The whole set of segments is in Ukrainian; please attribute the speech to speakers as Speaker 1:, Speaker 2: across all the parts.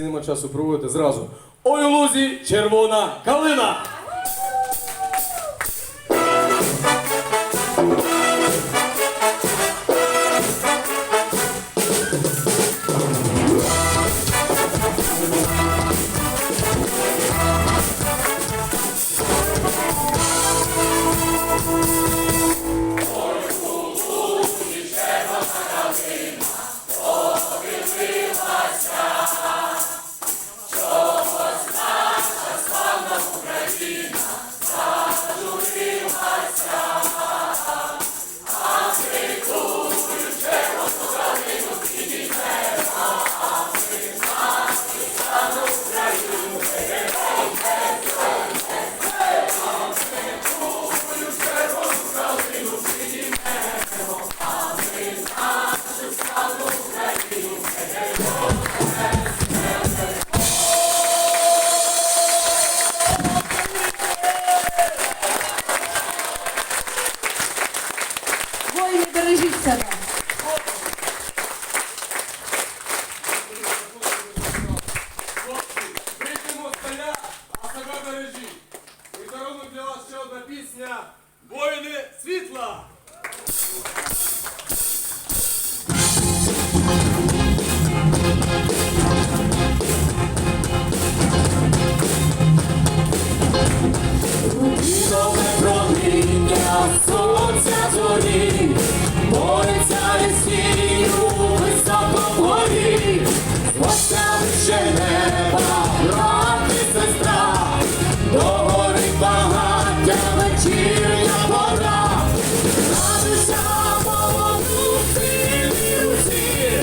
Speaker 1: Нема часу проводити зразу. Ой, лузі червона калина!
Speaker 2: Воїни, бережіть себе.
Speaker 1: І для вас ще одна пісня Воїни світла!
Speaker 3: Багаття вечірня пора, Радуйся, молоду силі руці,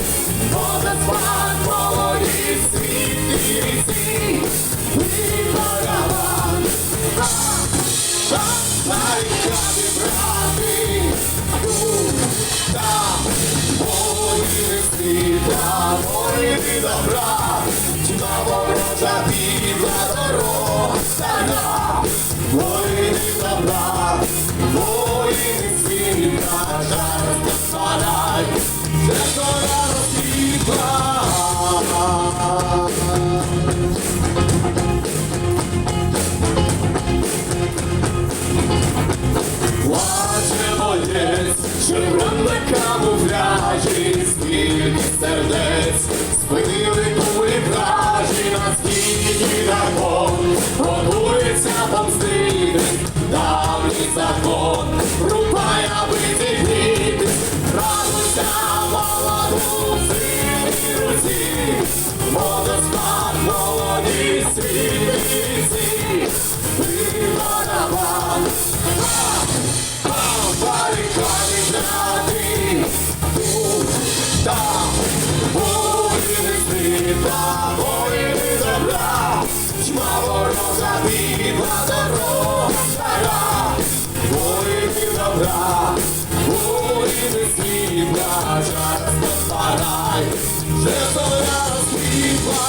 Speaker 3: Бога спад молоді світі ріці, Ти барабан, добра, сарай, де зора розквітла. Плаче боєць, червоне камуфляжі, скільки сердець, спинили кулі вражі на східні дракон, воїни світла, часто розквітла.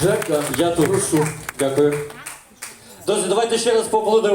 Speaker 1: Жека,
Speaker 4: я
Speaker 1: прошу.
Speaker 4: Дякую. Друзі, давайте ще раз поаплодуємо.